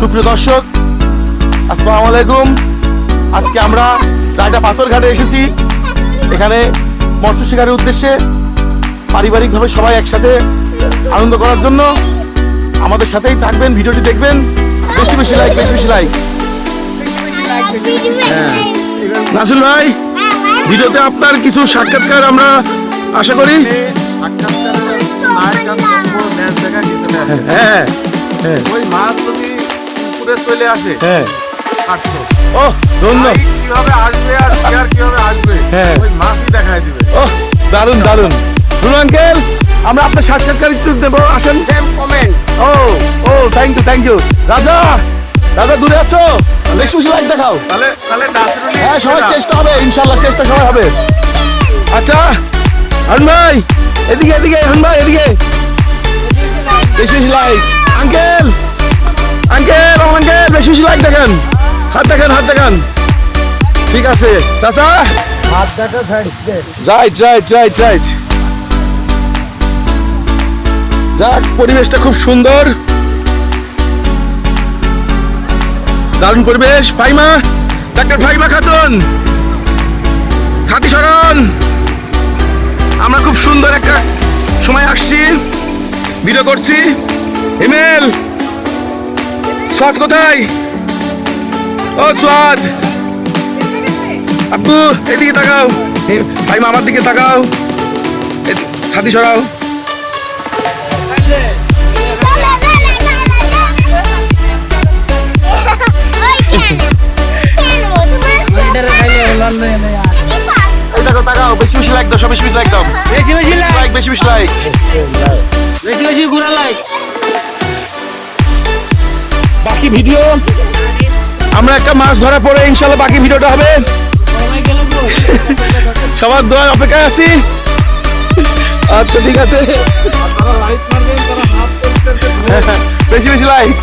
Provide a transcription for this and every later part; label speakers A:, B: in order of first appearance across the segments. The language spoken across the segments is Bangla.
A: সুপ্রিয় দর্শক আসসালামু আলাইকুম। আজকে আমরা রাজা পাথরঘাটে এসেছি। এখানে মৎস্য শিকারের উদ্দেশ্যে পারিবারিকভাবে সবাই একসাথে আনন্দ করার জন্য আমাদের সাথেই থাকবেন ভিডিওটি দেখবেন। বেশি বেশি লাইক বেশি বেশি লাইক হ্যাঁ। নাসুল ভাই ভিডিওতে আপনার কিছু সাক্ষাৎকার আমরা আশা করি। হ্যাঁ হ্যাঁ।
B: ওই মাছ যদি চলে আসে।
A: হ্যাঁ।
B: আটশো।
A: ও ধন্যবাদ
B: কীভাবে আসবে আর শেয়ার কীভাবে আসবে?
A: হ্যাঁ।
B: ওই মাছই দেখায় দিবে।
A: ও দারুণ দারুণ রুল আঙ্কেল আমরা আপনার সাক্ষাৎকার একটু দেবো আসেন।
B: কমেন্ট
A: ও ও থ্যাংক ইউ থ্যাংক ইউ রাজা রাজা দূরে আছো? বেশি লাইক দেখাও।
B: তাহলে তাহলে নাসরুল
A: হ্যাঁ সবার চেষ্টা হবে ইনশাল্লাহ চেষ্টা সবাই হবে। আচ্ছা হারুন ভাই এদিকে এদিকে হারুন ভাই এদিকে। বেশি লাইক আঙ্কেল আঙ্কেল, ও আঙ্কেল, বেশি বেশি লাইক দেখেন। হাত দেখেন হাত দেখেন। ঠিক আছে। চাচা? রাইট রাইট রাইট রাইট যাক, পরিবেশটা খুব সুন্দর। দারুণ পরিবেশ। ফাইমা ডাক্তার ফাইমা খাতুন। ছাতি সরণ আমরা খুব সুন্দর একটা সময় আসছি। ভিডিও করছি। হিমেল সোয়াদ কোথায়? ও সোয়াদ আব্বু এদিকে তাকাও। হে- ফাইমা আমার দিকে তাকাও। ছাতি সরাও। তাকাও বেশি বেশি লাইক দাও সব বেশি বেশি লাইক দাও।
C: বেশি বেশি লাইক
A: লাইক বেশি বেশি লাইক
C: বেশি বেশি ঘুরা লাইক
A: বাকি ভিডিও আমরা একটা মাছ ধরা পরে ইনশাল্লাহ বাকি ভিডিওটা হবে। সবার দোয়ার অপেক্ষায় আছি। আচ্ছা ঠিক আছে। বেশি বেশি লাইক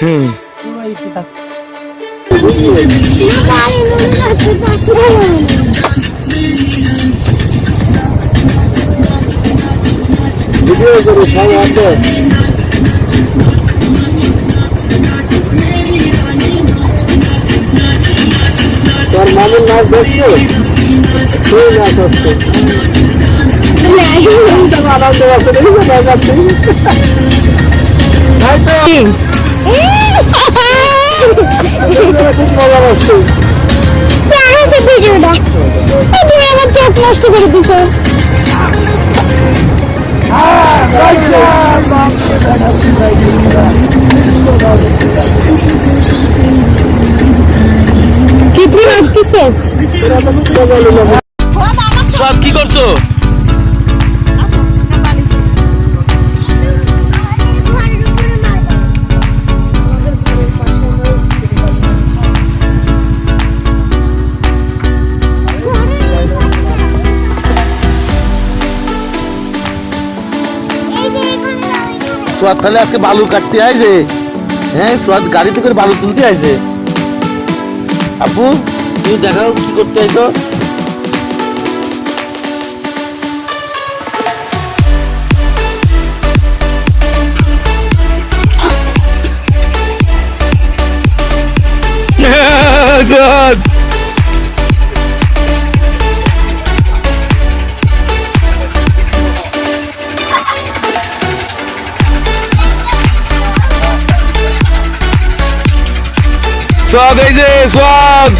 A: হুম।
B: তোর মামুন মাছ দেখছ? হচ্ছে। তাই মজা হচ্ছে
D: চোখ নষ্ট করে দিছে। কিতনি আসতেছে?
A: সব কি করছ? সোয়াদ তাহলে আজকে বালু কাটতে আইছে। হ্যাঁ সোয়াদ গাড়িতে করে বালু তুলতে আইছে। আপু, তুমি দেখাও কি করতে আইছো? সোয়াদ। সোয়াদ এই যে সোয়াদ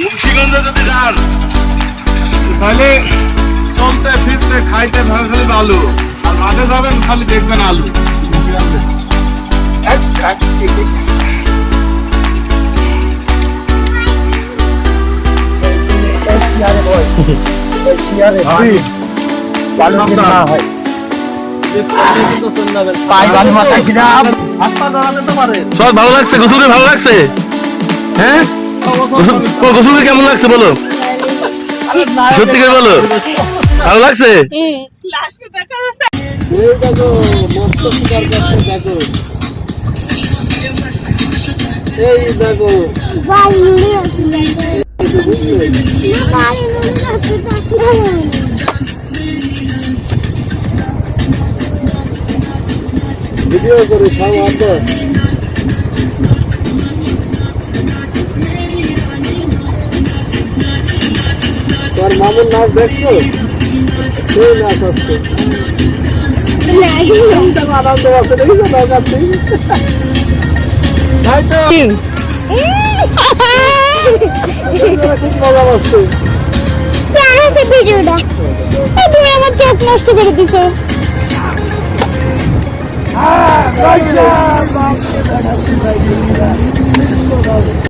B: মুন্সিগঞ্জে যদি যান তাহলে চলতে ফিরতে খাইতে ভাবে খালি আলু। আর মাঠে যাবেন খালি দেখবেন আলু।
A: সব ভালো লাগছে? গোসুলে ভালো লাগছে? হ্যাঁ? গোসল ও, গোসুলে কেমন লাগছে বলো? সত্যি করে বলো। ভালো লাগছে?
B: এই দেখো।
C: ভিডিও করে সব আনতো তোর মামুর নাচ দেখছ? সেই নাচ হচ্ছে। আনন্দ আছে দেখেছ নাচ আছে তাই তো খুব মজা পাচ্ছে
E: জানাতে ভিডিওটা এই তুমি আমার চোখ নষ্ট করে দিছো
C: Right